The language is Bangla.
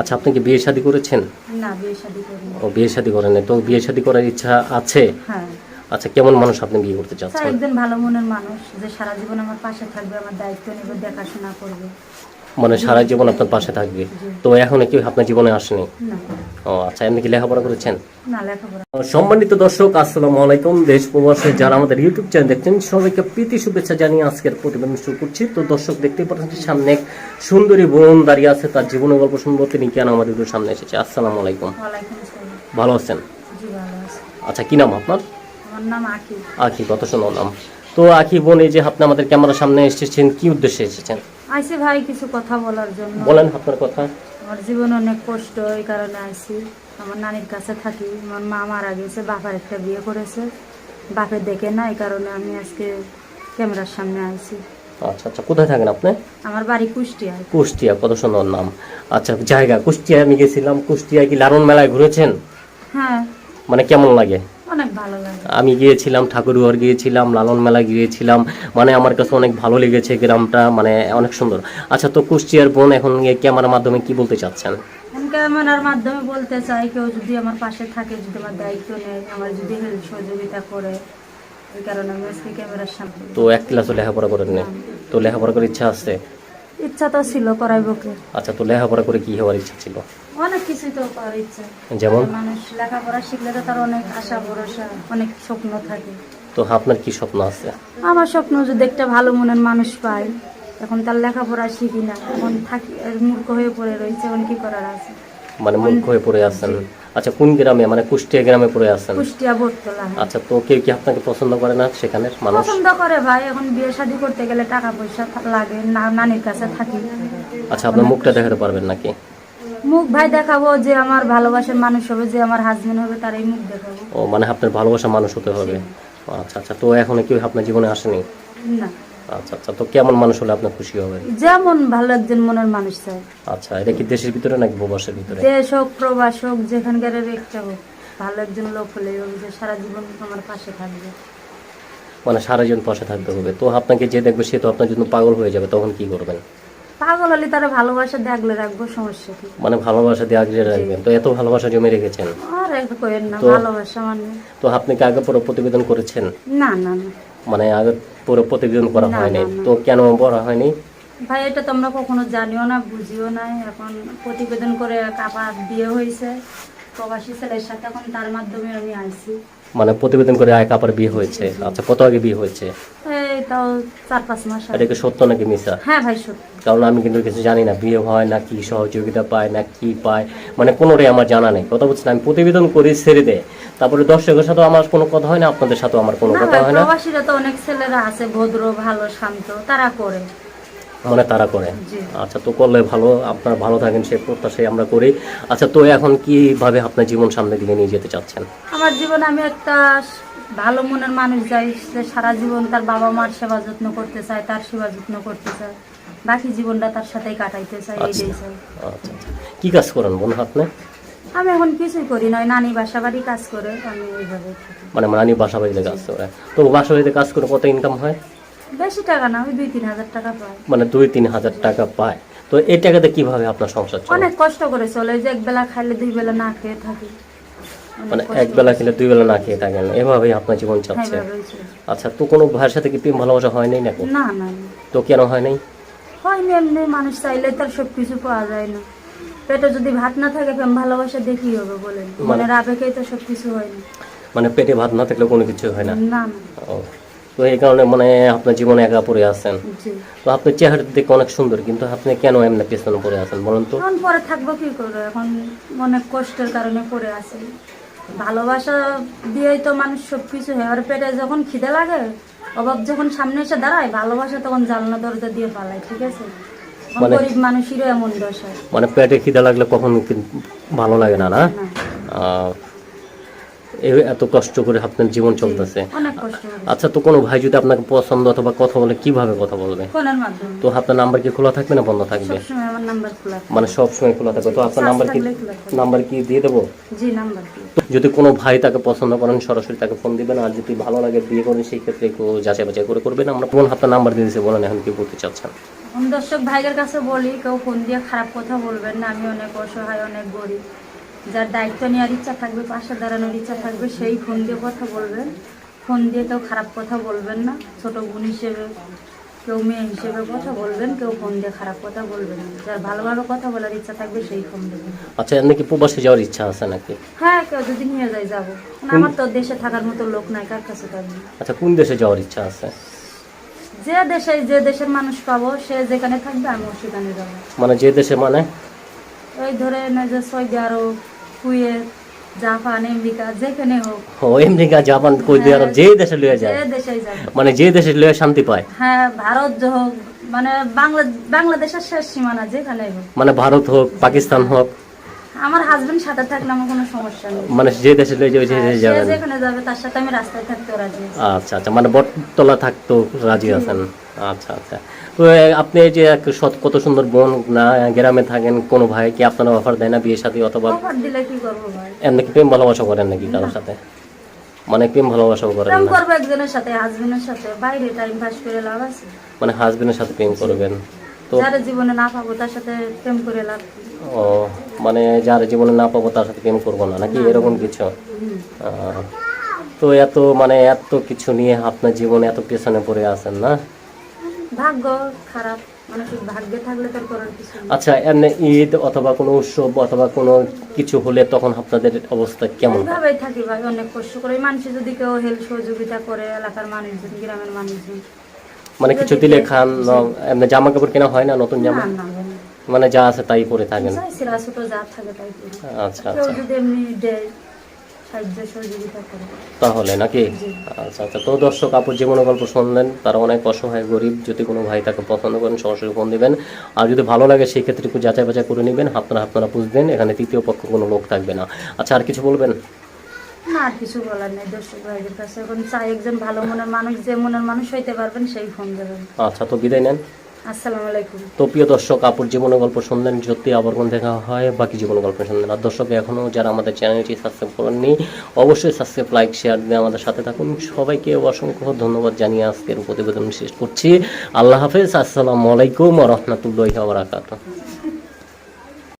আচ্ছা আপনি কি বিয়ে শাদী করেছেন? না বিয়ে শাদি করিনি। ও বিয়ে শাদী করেন তো বিয়ে শাদী করার ইচ্ছা আছে? হ্যাঁ। আচ্ছা কেমন মানুষ আপনি বিয়ে করতে চাচ্ছেন? একজন ভালো মনের মানুষ যে সারা জীবন আমার পাশে থাকবে আমার দায়িত্ব নেবে দেখাশোনা করবে। মানে সারা জীবন আপনার পাশে থাকবে। তো এখন কি আপনার জীবনে আসেনি? ও আচ্ছা এমনি কি লেখাপড়া করেছেন? সম্মানিত দর্শক আসসালামু আলাইকুম। দেশ প্রবাসে যারা আমাদের ইউটিউব চ্যানেল দেখছেন সবাইকে প্রীতি শুভেচ্ছা জানিয়ে আজকের প্রতিবেদন শুরু করছি। তো দর্শক দেখতেই পাচ্ছেন সামনে এক সুন্দরী বোন দাঁড়িয়ে আছে তার জীবনের গল্প শুনব। তিনি কেন আমাদের ভিডিওর সামনে এসেছে? আসসালামু আলাইকুম। ভালো আছেন? আচ্ছা কি নাম আপনার? আখি কত সুন্দর নাম। তো আখি বোন এই যে আপনি আমাদের ক্যামেরার সামনে এসেছেন কি উদ্দেশ্যে এসেছেন? আইসি ভাই কিছু কথা বলার জন্য। বলেন আপনার কথা। আমার জীবন অনেক কষ্ট এই কারণে আইসি। আমার নানির কাছে থাকি আমার মা মারা গেছে বাবার একটা বিয়ে করেছে। বাপে দেখে না এই কারণে আমি আজকে ক্যামেরার সামনে আইছি আচ্ছা আচ্ছা কোথায় থাকেন আপনি? আমার বাড়ি কুষ্টিয়ায়। কুষ্টিয়া কত সুন্দর নাম। আচ্ছা জায়গা কুষ্টিয়া আমি গেছিলাম। কুষ্টিয়া কি লালন মেলায় ঘুরেছেন? হ্যাঁ। মানে কেমন লাগে? আমি গিয়েছিলাম ঠাকুরঘর গিয়েছিলাম লালন মেলা গিয়েছিলাম। মানে আমার কাছে অনেক ভালো লেগেছে গ্রামটা মানে অনেক সুন্দর। আচ্ছা তো কুষ্টিয়ার বোন এখন ক্যামেরার মাধ্যমে কি বলতে চাচ্ছেন? ক্যামেরার মাধ্যমে বলতে চাই কেউ যদি আমার পাশে থাকে যদি আমার দায়িত্ব নেয় আমার যদি হেল্প সহযোগিতা করে এই কারণে আমি আজকে ক্যামেরার সামনে তো এক ক্লাসও লেখাপড়া করেন নি। তো লেখাপড়া করার ইচ্ছা আছে? ইচ্ছা তো ছিল করাইবকে আচ্ছা তো লেখাপড়া করে কি হওয়ার ইচ্ছা ছিল? অনেক কিছুই তো করার ইচ্ছা। যেমন? মানুষ লেখাপড়া শিখলে তো তার অনেক আশা ভরসা অনেক স্বপ্ন থাকে। তো আপনার কি স্বপ্ন আছে? আমার স্বপ্ন যদি একটা ভালো মনের মানুষ পাই। এখন তার লেখাপড়া শিখি না। এখন থাকি মূর্খ হয়ে পড়ে রয়েছে এখন কি করার আছে? মানে মূর্খ হয়ে পড়ে আছেন। আচ্ছা কোন গ্রামে? মানে কুষ্টিয়া গ্রামে পড়ে আছেন। কুষ্টিয়া ভোটতলা আচ্ছা তো কেউ কি আপনাকে পছন্দ করে না সেখানে মানুষ? পছন্দ করে ভাই এখন বিয়ে শাদী করতে গেলে টাকা পয়সা লাগে না নানির কাছে থাকি। আচ্ছা আপনার মুখটা দেখাতে পারবেন নাকি? মুখ ভাই দেখাবো যে আমার ভালোবাসার মানুষ হবে যে আমার হাজবেন্ড হবে তার এই মুখ দেখাবো। ও মানে আপনার ভালোবাসা মানুষ হতে হবে। আচ্ছা আচ্ছা তো এখনও কেউ আপনার জীবনে আসেনি? না। আচ্ছা আচ্ছা তো কেমন মানুষ হলে আপনার খুশি হবে? যেমন ভালো একজন মনের মানুষ চাই। আচ্ছা এটা কি দেশের ভিতরে নাকি প্রবাসের ভিতরে? দেশ হোক প্রবাস হোক যেখানকার একটা হোক। ভালো একজন লোক হলে যে সারা জীবন আমার পাশে থাকবে। মানে সারাজন পাশে থাকতে হবে। তো আপনাকে যে দেখবে সে তো আপনার জন্য পাগল হয়ে যাবে তখন কি করবেন? পাগল হলে তারা ভালোবাসা দেখলে রাখব সমস্যা কি? মানে ভালোবাসা দিয়ে আগলে রাখবেন। তো এত ভালোবাসা জমে রেখেছেন। আর একটা করেন না ভালোবাসা মানে? তো আপনি কি আগে পুরো প্রতিবেদন করেছেন? না না না। মানে আগে পুরো প্রতিবেদন করা হয়নি। তো কেন বড় হয়নি? ভাই এটা তোমরা কখনো জানিও না বুঝিও না। এখন প্রতিবেদন করে কাপা বিয়ে হয়েছে। প্রবাসী ছেলের সাথে এখন তার মাধ্যমে আমি আইছি। মানে প্রতিবেদন করে বিয়ে হয়েছে? আচ্ছা কত আগে বিয়ে হয়েছে? এই তাও চার পাঁচ মাস আগে। এটা কি সত্য নাকি মিশা হ্যাঁ ভাই সত্যি। কারণ আমি কিন্তু কিছু জানি না বিয়ে হয় না কি সহযোগিতা পায় না কি পায় মানে কোনোটাই আমার জানা নেই। কথা বলছেন আমি প্রতিবেদন করি ছেড়ে দেয় তারপরে দর্শকের সাথে আমার কোনো কথা হয় না আপনাদের সাথে আমার কোনো না কথা ভাই হয় না। প্রবাসীরা তো অনেক ছেলেরা আছে ভদ্র ভালো শান্ত তারা করে। মানে তারা করে। আচ্ছা তো করলে ভালো আপনার ভালো থাকেন সে প্রত্যাশাই আমরা করি। আচ্ছা তো এখন কীভাবে আপনার জীবন সামনের দিকে নিয়ে যেতে চাচ্ছেন? আমার জীবনে আমি একটা ভালো মনের মানুষ যাই যে সারা জীবন তার বাবা মার সেবা যত্ন করতে চায় তার সেবা যত্ন করতে চায়। বাকি জীবনটা তার সাথেই কাটাইতে চাই আচ্ছা। চাই। আচ্ছা আচ্ছা। কি কাজ করেন বলুন আপনি? আমি এখন কিছুই করি নয় নানি বাসা বাড়ি কাজ করে আমি এইভাবে মানে নানি বাসা বাড়িতে কাজ করে। তো বাসা বাড়িতে কাজ করে কত ইনকাম হয়? বেশি টাকা না ওই দুই তিন হাজার টাকা পাই মানে দুই তিন হাজার টাকা পায়। তো এই টাকাতে কীভাবে আপনার সংসার চলে? অনেক কষ্ট করে চলে যে এক বেলা খাইলে দুই বেলা না খেয়ে থাকি। মানে এক বেলা খেলে দুই বেলা না খেয়ে থাকেন এভাবেই আপনার জীবন হ্যাঁ, চাচ্ছে এভাবেই চলে। আচ্ছা তো কোনো ভাইয়ের সাথে কি প্রেম ভালোবাসা হয়নি নাকি? না না না। তো কেন হয় নাই? হয়নি এমনি মানুষ চাইলে তার সব কিছু পাওয়া যায় না। পেটে যদি ভাত না থাকে প্রেম ভালোবাসা দেখি হবে বলেন? মনের আবেগেই তো সব কিছু হয়নি মানে পেটে ভাত না থাকলে কোনো কিছু হয় না? না না। তো এই কারণে মানে আপনার জীবনে একা পড়ে আছেন। তো আপনার চেহারা দেখে অনেক সুন্দর কিন্তু আপনি কেন এমনি পেছনে পড়ে আছেন বলুন তো? এখন পরে থাকব কি করে এখন অনেক কষ্টের কারণে পড়ে আছে। ভালোবাসা দিয়েই তো মানুষ সব কিছু হয়। আর পেটে যখন খিদে লাগে অভাব যখন সামনে এসে দাঁড়ায় ভালোবাসা তখন জানলা দরজা দিয়ে পালায় ঠিক আছে? মানে- গরিব মানুষেরও এমন দশ। মানে পেটে খিদে লাগলে কখন ভালো লাগে না না? এত কষ্ট করে আপনার জীবন চলতেছে। আচ্ছা তো কোনো ভাই যদি আপনাকে পছন্দ অথবা কথা বলে কীভাবে কথা বলবে? তো আপনার নাম্বার কি খোলা থাকবে না বন্ধ থাকবে। মানে সব সময় খোলা থাকবে তো আপনার নাম্বার কি। নাম্বার কি দিয়ে দেবো? যদি কোনো ভাই তাকে পছন্দ করেন সরাসরি তাকে ফোন দিবেন। আর যদি ভালো লাগে বিয়ে করেন সেই ক্ষেত্রে একটু যাচাই বাছাই করে করবেন। আমরা কোন আপনার নাম্বার দিয়ে দিয়েছে বলেন এখন কি বলতে চাচ্ছেন? দর্শক ভাইদের কাছে বলি কেউ ফোন দিয়ে খারাপ কথা বলবেন না। আমি অনেক অসহায় অনেক গরিব। যার দায়িত্ব নেওয়ার ইচ্ছা থাকবে পাশে দাঁড়ানোর ইচ্ছা থাকবে সেই ফোন দিয়ে কথা বলবেন। ফোন দিয়ে কেউ খারাপ কথা বলবেন না। ছোট বোন হিসেবে কেউ মেয়ে হিসেবে কথা বলবেন কেউ ফোন দিয়ে খারাপ কথা বলবেন না। যার ভালোভাবে কথা বলার ইচ্ছা থাকবে সেই ফোন দেবেন আচ্ছা এমনি কি প্রবাসে যাওয়ার ইচ্ছা আছে নাকি? হ্যাঁ কেউ যদি নিয়ে যায় যাব। না, আমার তো দেশে থাকার মতো লোক নাই কার কাছে থাকবে আচ্ছা কোন দেশে যাওয়ার ইচ্ছা আছে? যে দেশে যে দেশের মানুষ পাবো সে যেখানে থাকবে আমিও সেখানে যাব। মানে যে দেশে মানে? ওই ধরে না যে Saudi Arab Kuwait Japan America যেখানে হোক। ও আমেরিকা জাপান আরব যে দেশে লয়ে যায়। যে দেশেই যাবে মানে যে দেশে লয়ে শান্তি পায়। হ্যাঁ ভারত হোক মানে বাংলা বাংলাদেশের শেষ সীমানা যেখানে হোক। মানে ভারত হোক পাকিস্তান হোক। আমার হাজবেন্ড সাথে থাকলে আমার কোনো সমস্যা নেই। মানে যে দেশে লয়ে যাবে সেই হ্যাঁ, দেশে সে যেখানে যাবে তার সাথে আমি রাস্তায় থাকতে রাজি আচ্ছা আচ্ছা মানে বটতলা থাকতো রাজি আছেন। আচ্ছা আচ্ছা। তো আপনি যে কত সুন্দর বোন না গ্রামে থাকেন কোনো ভাই কি আপনার অফার দেয় না বিয়ে সাথে অথবা অফার দিলে কি করব ভাই? এমনি কি প্রেম ভালোবাসা করেন নাকি কারোর সাথে? মানে প্রেম ভালোবাসাও করেন প্রেম না? করব একজনের সাথে হাজবেন্ডের সাথে। বাইরে টাইম পাস করে লাভ আছে। মানে হাজবেন্ডের সাথে প্রেম করবেন। তো যারা জীবনে না পাবো তার সাথে প্রেম করে লাভ ও মানে যার জীবনে না পাবো তার সাথে প্রেম করব না নাকি এরকম কিছু? তো এত মানে এত কিছু নিয়ে আপনার জীবনে এত পেছনে পড়ে আছেন না? ভাগ্য খারাপ মানুষের ভাগ্যে থাকলে তার করার কিছু আচ্ছা এমনি ঈদ অথবা কোনো উৎসব অথবা কোনো কিছু হলে তখন আপনাদের অবস্থা কেমন? থাকি ভাই অনেক কষ্ট করে। মানুষ যদি কেউ হেল্প সহযোগিতা করে এলাকার মানুষজন গ্রামের মানুষজন। মানে কিছু দিলে খান এমনি জামা কাপড় কেনা হয় না নতুন জামা। মানে যা আছে তাই পরে থাকেন। আচ্ছা কেউ যদি এমনি দেয় সাহায্য সহযোগিতা করে তাহলে নাকি? আচ্ছা আচ্ছা। তো দর্শক আপুর জীবনের গল্প শুনলেন তারা অনেক অসহায় গরিব যদি কোনো ভাই তাকে পছন্দ করেন সরাসরি ফোন দেবেন। আর যদি ভালো লাগে সেই ক্ষেত্রে একটু যাচাই বাছাই করে নেবেন। আপনারা আপনারা বুঝবেন এখানে তৃতীয় পক্ষ কোনো লোক থাকবে না। আচ্ছা আর কিছু বলবেন? না আর কিছু বলার নেই। দর্শক ভাইদের কাছে এখন চাই একজন ভালো মনের মানুষ যে মনের মানুষ হইতে পারবেন সেই ফোন দেবেন। আচ্ছা তো বিদায় নেন। বাকি জীবন গল্প আর দর্শক, এখনও যারা আমাদের অবশ্যই শেয়ার দিয়ে আমাদের সাথে থাকুন। সবাইকে অসংখ্য ধন্যবাদ জানিয়ে আজকের প্রতিবেদন শেষ করছি। আল্লাহ হাফেজ, আসসালামু আলাইকুম